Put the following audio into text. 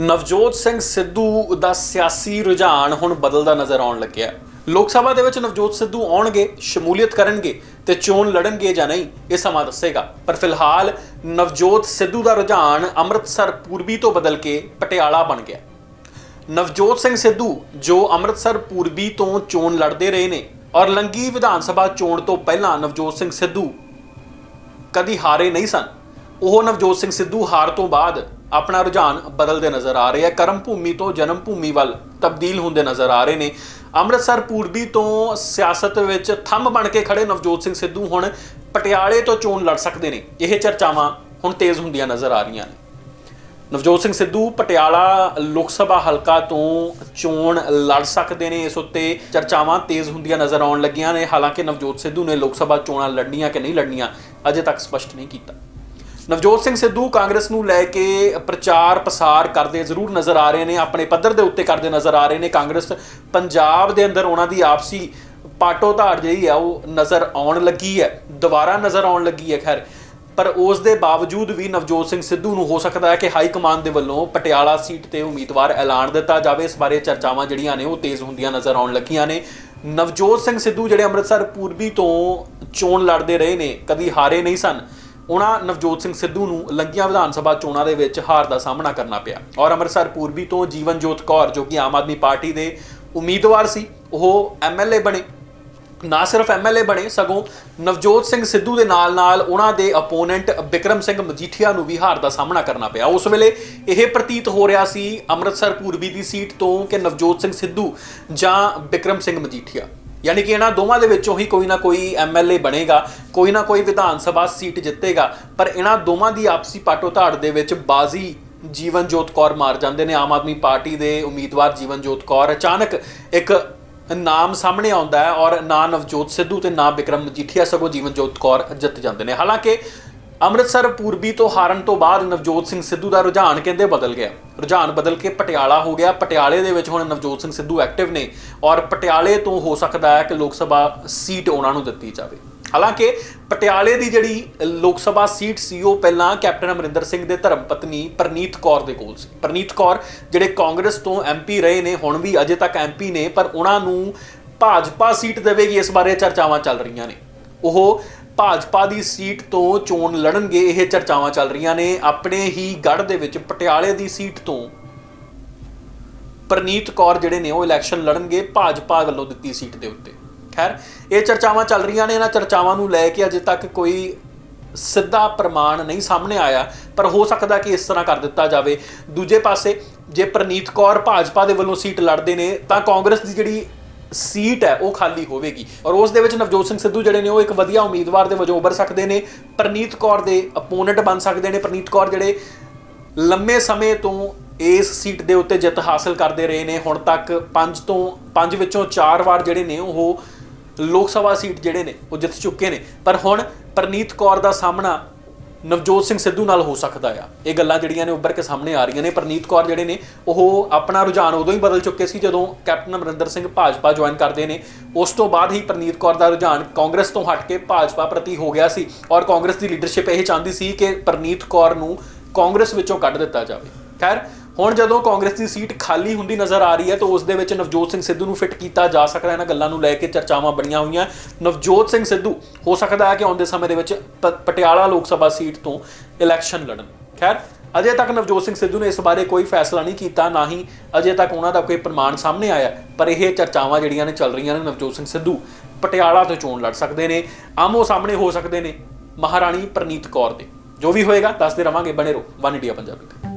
ਨਵਜੋਤ ਸਿੰਘ ਸਿੱਧੂ ਦਾ ਸਿਆਸੀ ਰੁਝਾਨ ਹੁਣ ਬਦਲਦਾ ਨਜ਼ਰ ਆਉਣ ਲੱਗਿਆ ਲੋਕ ਸਭਾ ਦੇ ਵਿੱਚ ਨਵਜੋਤ ਸਿੱਧੂ ਆਉਣਗੇ, ਸ਼ਮੂਲੀਅਤ ਕਰਨਗੇ ਤੇ ਚੋਣ ਲੜਨਗੇ ਜਾਂ ਨਹੀਂ, ਇਹ ਸਮਾਂ ਦੱਸੇਗਾ। ਪਰ ਫਿਲਹਾਲ ਨਵਜੋਤ ਸਿੱਧੂ ਦਾ ਰੁਝਾਨ ਅੰਮ੍ਰਿਤਸਰ ਪੂਰਬੀ ਤੋਂ ਬਦਲ ਕੇ ਪਟਿਆਲਾ ਬਣ ਗਿਆ ਨਵਜੋਤ ਸਿੰਘ ਸਿੱਧੂ, ਜੋ ਅੰਮ੍ਰਿਤਸਰ ਪੂਰਬੀ ਤੋਂ ਚੋਣ ਲੜਦੇ ਰਹੇ ਨੇ ਔਰ ਲੰਗੀ ਵਿਧਾਨ ਸਭਾ ਚੋਣ ਤੋਂ ਪਹਿਲਾਂ ਨਵਜੋਤ ਸਿੰਘ ਸਿੱਧੂ ਕਦੀ ਹਾਰੇ ਨਹੀਂ ਸਨ, ਉਹ ਨਵਜੋਤ ਸਿੰਘ ਸਿੱਧੂ ਹਾਰ ਤੋਂ ਬਾਅਦ ਆਪਣਾ ਰੁਝਾਨ ਬਦਲਦੇ ਨਜ਼ਰ ਆ ਰਹੇ ਆ। ਕਰਮ ਭੂਮੀ ਤੋਂ ਜਨਮ ਭੂਮੀ ਵੱਲ ਤਬਦੀਲ ਹੁੰਦੇ ਨਜ਼ਰ ਆ ਰਹੇ ਨੇ। ਅੰਮ੍ਰਿਤਸਰ, ਪੂਰਬੀ ਤੋਂ ਸਿਆਸਤ ਵਿੱਚ ਥੰਮ ਬਣ ਕੇ ਖੜੇ ਨਵਜੋਤ ਸਿੰਘ ਸਿੱਧੂ ਹੁਣ ਪਟਿਆਲੇ ਤੋਂ ਚੋਣ ਲੜ ਸਕਦੇ ਨੇ। ਇਹ ਚਰਚਾਵਾਂ ਹੁਣ ਤੇਜ਼ ਹੁੰਦੀਆਂ ਨਜ਼ਰ ਆ ਰਹੀਆਂ ਨੇ। ਨਵਜੋਤ ਸਿੰਘ ਸਿੱਧੂ ਪਟਿਆਲਾ ਲੋਕ ਸਭਾ ਹਲਕਾ ਤੋਂ ਚੋਣ ਲੜ ਸਕਦੇ ਨੇ। ਇਸ ਉੱਤੇ ਚਰਚਾਵਾਂ ਤੇਜ਼ ਹੁੰਦੀਆਂ ਨਜ਼ਰ ਆਉਣ ਲੱਗੀਆਂ ਨੇ। ਹਾਲਾਂਕਿ ਨਵਜੋਤ ਸਿੱਧੂ ਨੇ ਲੋਕ ਸਭਾ ਚੋਣਾਂ ਲੜਨੀਆਂ ਕਿ ਨਹੀਂ ਲੜਨੀਆਂ, ਅਜੇ ਤੱਕ ਸਪਸ਼ਟ ਨਹੀਂ ਕੀਤਾ। ਨਵਜੋਤ ਸਿੰਘ ਸਿੱਧੂ ਕਾਂਗਰਸ ਨੂੰ ਲੈ ਕੇ ਪ੍ਰਚਾਰ ਪ੍ਰਸਾਰ ਕਰਦੇ ਜ਼ਰੂਰ ਨਜ਼ਰ ਆ ਰਹੇ ਨੇ, ਆਪਣੇ ਪੱਧਰ ਦੇ ਉੱਤੇ ਕਰਦੇ ਨਜ਼ਰ ਆ ਰਹੇ ਨੇ। ਕਾਂਗਰਸ ਪੰਜਾਬ ਦੇ ਅੰਦਰ ਉਹਨਾਂ ਦੀ ਆਪਸੀ ਪਾਟੋ ਧਾੜ ਜਿਹੜੀ ਆ, ਉਹ ਨਜ਼ਰ ਆਉਣ ਲੱਗੀ ਹੈ। ਦੁਬਾਰਾ ਨਜ਼ਰ ਆਉਣ ਲੱਗੀ ਹੈ, ਖੈਰ। ਪਰ ਉਸ ਦੇ ਬਾਵਜੂਦ ਵੀ ਨਵਜੋਤ ਸਿੰਘ ਸਿੱਧੂ ਨੂੰ ਹੋ ਸਕਦਾ ਹੈ ਕਿ ਹਾਈ ਕਮਾਂਡ ਦੇ ਵੱਲੋਂ ਪਟਿਆਲਾ ਸੀਟ ਤੇ ਉਮੀਦਵਾਰ ਐਲਾਨ ਦਿੱਤਾ ਜਾਵੇ। ਇਸ ਬਾਰੇ ਚਰਚਾਵਾਂ ਜਿਹੜੀਆਂ ਨੇ, ਉਹ ਤੇਜ਼ ਹੁੰਦੀਆਂ ਨਜ਼ਰ ਆਉਣ ਲੱਗੀਆਂ ਨੇ। ਨਵਜੋਤ ਸਿੰਘ ਸਿੱਧੂ ਜਿਹੜੇ ਅੰਮ੍ਰਿਤਸਰ ਪੂਰਬੀ ਤੋਂ ਚੋਣ ਲੜਦੇ ਰਹੇ ਨੇ, ਕਦੀ ਹਾਰੇ ਨਹੀਂ ਸਨ। ਉਹਨਾਂ ਨਵਜੋਤ ਸਿੰਘ ਸਿੱਧੂ ਨੂੰ ਲੰਗੀਆਂ ਵਿਧਾਨ ਸਭਾ ਚੋਣਾਂ ਦੇ ਵਿੱਚ ਹਾਰ ਦਾ ਸਾਹਮਣਾ ਕਰਨਾ ਪਿਆ। ਔਰ ਅੰਮ੍ਰਿਤਸਰ ਪੂਰਬੀ ਤੋਂ ਜੀਵਨਜੋਤ ਕੌਰ, ਜੋ ਕਿ ਆਮ ਆਦਮੀ ਪਾਰਟੀ ਦੇ ਉਮੀਦਵਾਰ ਸੀ, ਉਹ ਐਮਐਲਏ ਬਣੇ। ਨਾ ਸਿਰਫ ਐਮਐਲਏ ਬਣੇ, ਸਗੋਂ ਨਵਜੋਤ ਸਿੰਘ ਸਿੱਧੂ ਦੇ ਨਾਲ-ਨਾਲ ਉਹਨਾਂ ਦੇ ਅਪੋਨੈਂਟ ਬਿਕਰਮ ਸਿੰਘ ਮਜੀਠੀਆ ਨੂੰ ਵੀ ਹਾਰ ਦਾ ਸਾਹਮਣਾ ਕਰਨਾ ਪਿਆ। ਉਸ ਵੇਲੇ ਇਹ ਪ੍ਰਤੀਤ ਹੋ ਰਿਹਾ ਸੀ ਅੰਮ੍ਰਿਤਸਰ ਪੂਰਬੀ ਦੀ ਸੀਟ ਤੋਂ ਕਿ ਨਵਜੋਤ ਸਿੰਘ ਸਿੱਧੂ ਜਾਂ ਬਿਕਰਮ ਸਿੰਘ ਮਜੀਠੀਆ। ਯਾਨੀ ਕਿ ਇਹਨਾਂ ਦੋਵਾਂ ਦੇ ਵਿੱਚੋਂ ਹੀ ਕੋਈ ਨਾ ਕੋਈ ਐਮਐਲਏ ਬਣੇਗਾ, ਕੋਈ ਨਾ ਕੋਈ ਵਿਧਾਨ ਸਭਾ ਸੀਟ ਜਿੱਤੇਗਾ, ਪਰ ਇਹਨਾਂ ਦੋਵਾਂ ਦੀ ਆਪਸੀ ਪਾਟੋ ਧਾੜ ਦੇ ਵਿੱਚ ਬਾਜ਼ੀ ਜੀਵਨਜੋਤ ਕੌਰ ਮਾਰ ਜਾਂਦੇ ਨੇ। ਆਮ ਆਦਮੀ ਪਾਰਟੀ ਦੇ ਉਮੀਦਵਾਰ ਜੀਵਨਜੋਤ ਕੌਰ ਅਚਾਨਕ ਇੱਕ ਨਾਮ ਸਾਹਮਣੇ ਆਉਂਦਾ ਹੈ ਔਰ ਨਾ ਨਵਜੋਤ ਸਿੱਧੂ ਤੇ ਨਾ ਬਿਕਰਮ ਮਜੀਠੀਆ ਸਗੋਂ ਜੀਵਨਜੋਤ ਕੌਰ ਜਿੱਤ ਜਾਂਦੇ ਨੇ। ਹਾਲਾਂਕਿ ਅੰਮ੍ਰਿਤਸਰ ਪੂਰਬੀ ਤੋਂ ਹਾਰਨ ਤੋਂ ਬਾਅਦ ਨਵਜੋਤ ਸਿੰਘ ਸਿੱਧੂ ਦਾ ਰੁਝਾਨ ਕਹਿੰਦੇ ਬਦਲ ਗਿਆ। ਰੁਝਾਨ ਬਦਲ ਕੇ ਪਟਿਆਲਾ ਹੋ ਗਿਆ। ਪਟਿਆਲੇ ਦੇ ਵਿੱਚ ਹੁਣ ਨਵਜੋਤ ਸਿੰਘ ਸਿੱਧੂ ਐਕਟਿਵ ਨੇ ਔਰ ਪਟਿਆਲੇ ਤੋਂ ਹੋ ਸਕਦਾ ਹੈ ਕਿ ਲੋਕ ਸਭਾ ਸੀਟ ਉਹਨਾਂ ਨੂੰ ਦਿੱਤੀ ਜਾਵੇ। ਹਾਲਾਂਕਿ ਪਟਿਆਲੇ ਦੀ ਜਿਹੜੀ ਲੋਕ ਸਭਾ ਸੀਟ ਸੀ, ਉਹ ਪਹਿਲਾਂ ਕੈਪਟਨ ਅਮਰਿੰਦਰ ਸਿੰਘ ਦੇ ਧਰਮ ਪਤਨੀ ਪ੍ਰਨੀਤ ਕੌਰ ਦੇ ਕੋਲ ਸੀ। ਪ੍ਰਨੀਤ ਕੌਰ ਜਿਹੜੇ ਕਾਂਗਰਸ ਤੋਂ ਐਮਪੀ ਰਹੇ ਨੇ, ਹੁਣ ਵੀ ਅਜੇ ਤੱਕ ਐਮਪੀ ਨੇ, ਪਰ ਉਹਨਾਂ ਨੂੰ ਭਾਜਪਾ ਸੀਟ ਦੇਵੇਗੀ, ਇਸ ਬਾਰੇ ਚਰਚਾਵਾਂ ਚੱਲ ਰਹੀਆਂ ਨੇ। ਉਹ ਭਾਜਪਾ ਦੀ ਸੀਟ ਤੋਂ ਚੋਣ ਲੜਨਗੇ, ਇਹ ਚਰਚਾਵਾਂ ਚੱਲ ਰਹੀਆਂ ਨੇ। ਆਪਣੇ ਹੀ ਗੜ ਦੇ ਵਿੱਚ ਪਟਿਆਲੇ ਦੀ ਸੀਟ ਤੋਂ ਪ੍ਰਨੀਤ ਕੌਰ ਜਿਹੜੇ ਨੇ, ਉਹ ਇਲੈਕਸ਼ਨ ਲੜਨਗੇ, ਭਾਜਪਾ ਵੱਲੋਂ ਦਿੱਤੀ ਸੀਟ ਦੇ ਉੱਤੇ। ਖੈਰ, ਇਹ ਚਰਚਾਵਾਂ ਚੱਲ ਰਹੀਆਂ ਨੇ। ਇਹਨਾਂ ਚਰਚਾਵਾਂ ਨੂੰ ਲੈ ਕੇ ਅਜੇ ਤੱਕ ਕੋਈ ਸਿੱਧਾ ਪ੍ਰਮਾਣ ਨਹੀਂ ਸਾਹਮਣੇ ਆਇਆ, ਪਰ ਹੋ ਸਕਦਾ ਕਿ ਇਸ ਤਰ੍ਹਾਂ ਕਰ ਦਿੱਤਾ ਜਾਵੇ। ਦੂਜੇ ਪਾਸੇ, ਜੇ ਪ੍ਰਨੀਤ ਕੌਰ ਭਾਜਪਾ ਦੇ ਵੱਲੋਂ ਸੀਟ ਲੜਦੇ ਨੇ, ਤਾਂ ਕਾਂਗਰਸ ਦੀ ਜਿਹੜੀ ਸੀਟ ਹੈ, ਉਹ ਖਾਲੀ ਹੋਵੇਗੀ। ਔਰ ਉਸ ਦੇ ਵਿੱਚ ਨਵਜੋਤ ਸਿੰਘ ਸਿੱਧੂ ਜਿਹੜੇ ਨੇ, ਉਹ ਇੱਕ ਵਧੀਆ ਉਮੀਦਵਾਰ ਦੇ ਵਜੋਂ ਉੱਭਰ ਸਕਦੇ ਨੇ। ਪ੍ਰਨੀਤ ਕੌਰ ਦੇ ਅਪੋਨੈਂਟ ਬਣ ਸਕਦੇ ਨੇ। ਪ੍ਰਨੀਤ ਕੌਰ ਜਿਹੜੇ ਲੰਮੇ ਸਮੇਂ ਤੋਂ ਇਸ ਸੀਟ ਦੇ ਉੱਤੇ ਜਿੱਤ ਹਾਸਲ ਕਰਦੇ ਰਹੇ ਨੇ। ਹੁਣ ਤੱਕ 5 ਤੋਂ 5 ਵਿੱਚੋਂ 4 ਵਾਰ ਜਿਹੜੇ ਨੇ, ਉਹ ਲੋਕ ਸਭਾ ਸੀਟ ਜਿਹੜੇ ਨੇ, ਉਹ ਜਿੱਤ ਚੁੱਕੇ ਨੇ। ਪਰ ਹੁਣ ਪ੍ਰਨੀਤ ਕੌਰ ਦਾ ਸਾਹਮਣਾ ਨਵਜੋਤ ਸਿੰਘ ਸਿੱਧੂ ਨਾਲ ਹੋ ਸਕਦਾ ਆ। ਇਹ ਗੱਲਾਂ ਜਿਹੜੀਆਂ ਨੇ ਉੱਭਰ ਕੇ ਸਾਹਮਣੇ ਆ ਰਹੀਆਂ ਨੇ। ਪ੍ਰਨੀਤ ਕੌਰ ਜਿਹੜੇ ਨੇ, ਉਹ ਆਪਣਾ ਰੁਝਾਨ ਉਦੋਂ ਹੀ ਬਦਲ ਚੁੱਕੇ ਸੀ ਜਦੋਂ ਕੈਪਟਨ ਅਮਰਿੰਦਰ ਸਿੰਘ ਭਾਜਪਾ ਜੁਆਇਨ ਕਰਦੇ ਨੇ। ਉਸ ਤੋਂ ਬਾਅਦ ਹੀ ਪ੍ਰਨੀਤ ਕੌਰ ਦਾ ਰੁਝਾਨ ਕਾਂਗਰਸ ਤੋਂ ਹਟ ਕੇ ਭਾਜਪਾ ਪ੍ਰਤੀ ਹੋ ਗਿਆ ਸੀ ਔਰ ਕਾਂਗਰਸ ਦੀ ਲੀਡਰਸ਼ਿਪ ਇਹ ਚਾਹੁੰਦੀ ਸੀ ਕਿ ਪ੍ਰਨੀਤ ਕੌਰ ਨੂੰ ਕਾਂਗਰਸ ਵਿੱਚੋਂ ਕੱਢ ਦਿੱਤਾ ਜਾਵੇ। ਖੈਰ ਹੁਣ ਜਦੋਂ ਕਾਂਗਰਸ ਦੀ ਸੀਟ ਖਾਲੀ ਹੁੰਦੀ ਨਜ਼ਰ ਆ ਰਹੀ ਹੈ, ਤਾਂ ਉਸ ਦੇ ਵਿੱਚ ਨਵਜੋਤ ਸਿੰਘ ਸਿੱਧੂ ਨੂੰ ਫਿੱਟ ਕੀਤਾ ਜਾ ਸਕਦਾ ਇਹਨਾਂ ਗੱਲਾਂ ਨੂੰ ਲੈ ਕੇ ਚਰਚਾਵਾਂ ਬਣੀਆਂ ਹੋਈਆਂ। ਨਵਜੋਤ ਸਿੰਘ ਸਿੱਧੂ, ਹੋ ਸਕਦਾ ਹੈ ਕਿ ਆਉਂਦੇ ਸਮੇਂ ਦੇ ਵਿੱਚ ਪਟਿਆਲਾ ਲੋਕ ਸਭਾ ਸੀਟ ਤੋਂ ਇਲੈਕਸ਼ਨ ਲੜਨ। ਖੈਰ, ਅਜੇ ਤੱਕ ਨਵਜੋਤ ਸਿੰਘ ਸਿੱਧੂ ਨੇ ਇਸ ਬਾਰੇ ਕੋਈ ਫੈਸਲਾ ਨਹੀਂ ਕੀਤਾ, ਨਾ ਹੀ ਅਜੇ ਤੱਕ ਉਹਨਾਂ ਦਾ ਕੋਈ ਪ੍ਰਮਾਣ ਸਾਹਮਣੇ ਆਇਆ ਪਰ ਇਹ ਚਰਚਾਵਾਂ ਜਿਹੜੀਆਂ ਨੇ ਚੱਲ ਰਹੀਆਂ ਨੇ ਨਵਜੋਤ ਸਿੰਘ ਸਿੱਧੂ, ਪਟਿਆਲਾ ਤੋਂ ਚੋਣ ਲੜ ਸਕਦੇ ਨੇ, ਆਮੋ ਸਾਹਮਣੇ ਹੋ ਸਕਦੇ ਨੇ ਮਹਾਰਾਣੀ ਪ੍ਰਨੀਤ ਕੌਰ ਦੇ। ਜੋ ਵੀ ਹੋਏਗਾ, ਦੱਸਦੇ ਰਵਾਂਗੇ, ਬਣੇ ਰਹੋ। ਵਨ ਇੰਡੀਆ ਪੰਜਾਬੀ ਤੇ